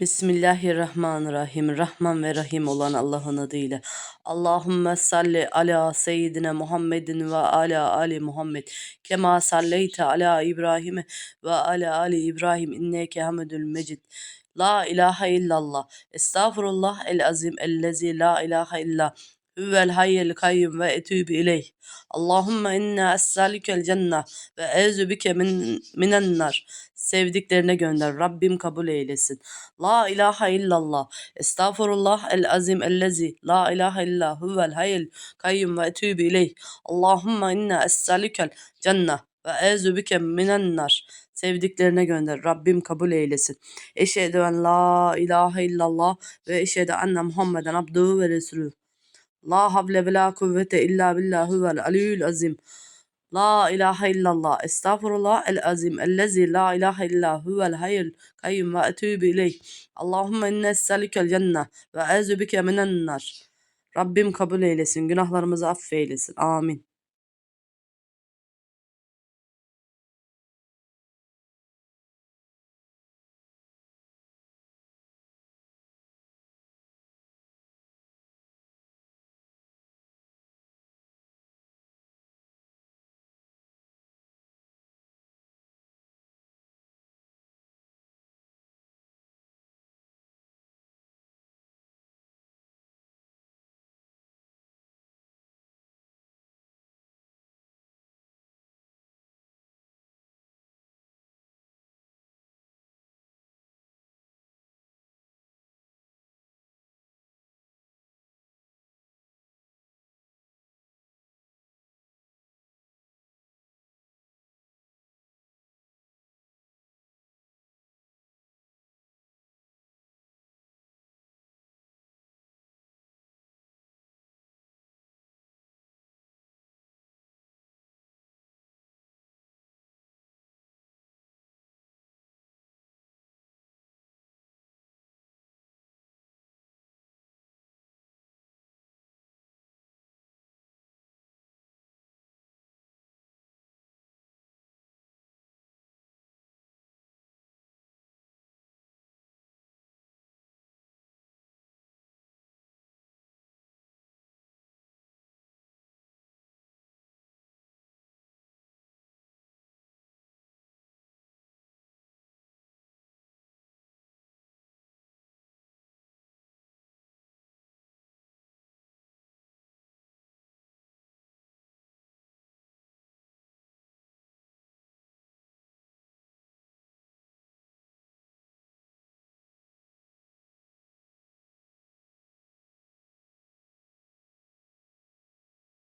Bismillahirrahmanirrahim. Rahman ve Rahim olan Allah'ın adıyla. Allahümme salli ala seyyidina Muhammedin ve ala ali Muhammed. Kema salleyte ala İbrahim ve ala ali İbrahim inneke hamidül mecid. La ilahe illallah. Estağfurullah el azim ellezi la ilahe illa. Huvel hayyel kayyum ve etûbü ileyh. Allahümme inna es'alükel cennet ve eûzü bike min, minen nar. Sevdiklerine gönder. Rabbim kabul eylesin. La ilahe illallah. Estağfurullah el azim ellezi. La ilahe illa huvel hayyel kayyum ve etûbü ileyh. Allahümme inna es'alükel cennet ve eûzü bike minen nar. Sevdiklerine gönder. Rabbim kabul eylesin. Eşhedü en la ilahe illallah ve eşhedü enne Muhammeden abduhu ve resulü. La havle ve la kuvvete illa billah huvel aliyyül azim. La ilahe illallah. Estağfurullah el azim. Ellezi la ilahe illa huvel hayyul kayyum ve etûbü ileyh. Allahümme inne esselükel cennet ve ezu bike minen nar. Rabbim kabul eylesin. Günahlarımızı affeylesin. Amin.